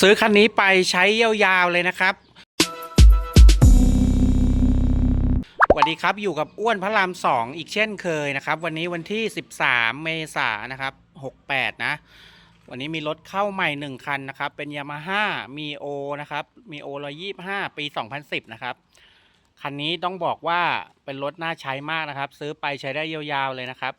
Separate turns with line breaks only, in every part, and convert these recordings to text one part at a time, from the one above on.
ซื้อคันนี้ไปใช้ยาวๆเลยนะครับสวัสดีครับอยู่กับอ้วนพระรามสองอีกเช่นเคยนะครับ วันนี้วันที่ 13 เมษายนนะครับ 68 นะ วันนี้มีรถเข้าใหม่ 1 คันนะครับ เป็นยามาฮ่ามีโอนะครับมีโอ125ปี 2010 นะครับคันนี้ต้องบอกว่าเป็นรถน่าใช้มากนะครับ ซื้อไปใช้ได้ยาวๆเลยนะครับ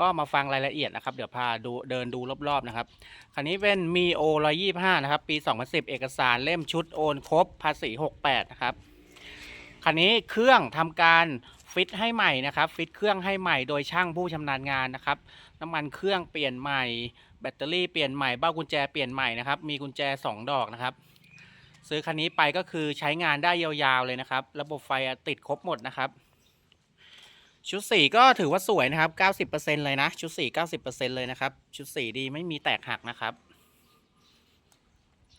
ก็มาฟังรายละเอียดนะครับ เดี๋ยวพาดูเดินดูรอบๆนะครับ คันนี้เป็นมีโอ125นะครับ ปี 2010 เอกสารเล่มชุดโอนครบภาษี 68 นะครับ คันนี้เครื่องทำการฟิตให้ใหม่นะครับ ฟิตเครื่องให้ใหม่โดยช่างผู้ชำนาญงานนะครับ น้ำมันเครื่องเปลี่ยนใหม่ แบตเตอรี่เปลี่ยนใหม่เบ้ากุญแจเปลี่ยนใหม่นะครับ มีกุญแจ 2 ดอกนะครับ ซื้อคันนี้ไปก็คือใช้งานได้ยาวๆเลยนะครับ ระบบไฟติดครบหมดนะครับ ชุดสี่ก็ถือว่าสวยนะครับ90%เปอร์เซ็นเลยนะ ชุดสี90%เปอร์เซ็นเลยนะครับ ชุดสี่ดีไม่มีแตกหักนะครับ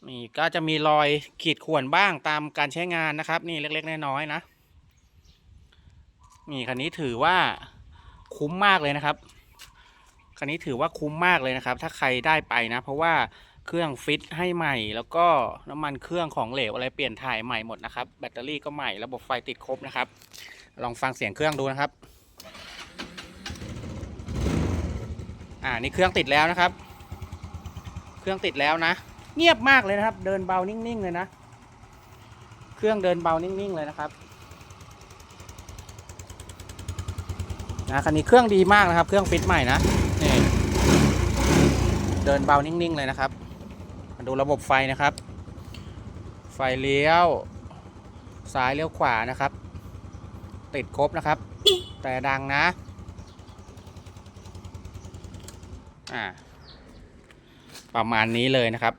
นี่ก็จะมีรอยขีดข่วนบ้างตามการใช้งานนะครับ นี่เล็กๆน้อยๆนะ นี่คันนี้ถือว่าคุ้มมากเลยนะครับ คันนี้ถือว่าคุ้มมากเลยนะครับ ถ้าใครได้ไปนะ เพราะว่าเครื่องฟิตให้ใหม่ แล้วก็น้ำมันเครื่องของเหลวอะไรเปลี่ยนถ่ายใหม่หมดนะครับ แบตเตอรี่ก็ใหม่ ระบบไฟติดครบนะครับ ลองฟังเสียงเครื่องดูนะครับ อ่านี่เครื่องติดแล้วนะครับ เครื่องติดแล้วนะ เงียบมากเลยนะครับ เดินเบานิ่งๆเลยนะ เครื่องเดินเบานิ่งๆเลยนะครับนะคันนี้เครื่องดีมากนะครับ เครื่องฟิตใหม่นะนี่เดินเบานิ่งๆเลยนะครับมาดูระบบไฟนะครับ ไฟเลี้ยว ซ้ายเลี้ยวขวานะครับ ติดครบนะครับ แต่ดังนะอ่าประมาณนี้เลยนะครับ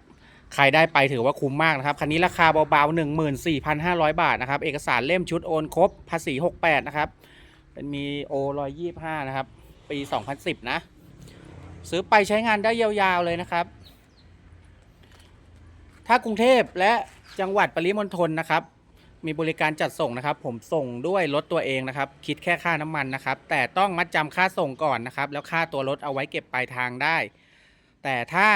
ใครได้ไปถือว่าคุ้มมากนะครับ คันนี้ราคาเบาๆ 14,500 บาทนะครับ เอกสารเล่มชุดโอนครบ ภาษี 68 นะครับ เป็นมีโอ125นะครับ ปี 2010 นะ ซื้อไปใช้งานได้ยาวๆเลยนะครับ ถ้ากรุงเทพและจังหวัดปริมณฑลนะครับ มีบริการจัดส่งนะครับ ผมส่งด้วยรถตัวเองนะครับ คิดแค่ค่าน้ำมันนะครับ แต่ต้องมัดจำค่าส่งก่อนนะครับ แล้วค่าตัวรถเอาไว้เก็บปลายทางได้ แต่ถ้า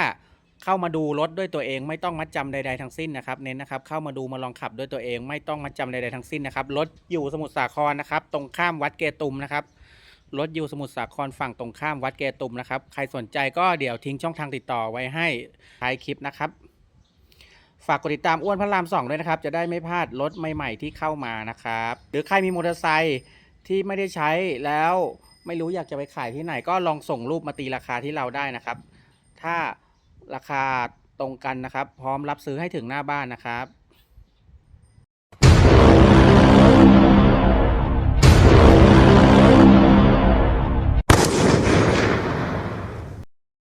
เข้ามาดูรถด้วยตัวเองไม่ต้องมัดจำใดๆทั้งสิ้นนะครับเน้นนะครับเข้ามาดูมาลองขับด้วยตัวเอง ไม่ต้องมัดจำใดๆทั้งสิ้นนะครับรถอยู่สมุทรสาครนะครับ ตรงข้ามวัดเกตุมนะครับรถอยู่สมุทรสาครฝั่งตรงข้ามวัดเกตุมนะครับ ใครสนใจก็เดี๋ยวทิ้งช่องทางติดต่อไว้ให้ท้ายคลิปนะครับ ฝากกดติดตามอ้วนพระรามสองด้วยนะครับ จะได้ไม่พลาดรถใหม่ ๆ ที่เข้ามานะครับ หรือใครมีมอเตอร์ไซค์ที่ไม่ได้ใช้แล้วไม่รู้อยากจะไปขายที่ไหน ก็ลองส่งรูปมาตีราคาที่เราได้นะครับ ถ้าราคาตรงกันนะครับ พร้อมรับซื้อให้ถึงหน้าบ้านนะครับ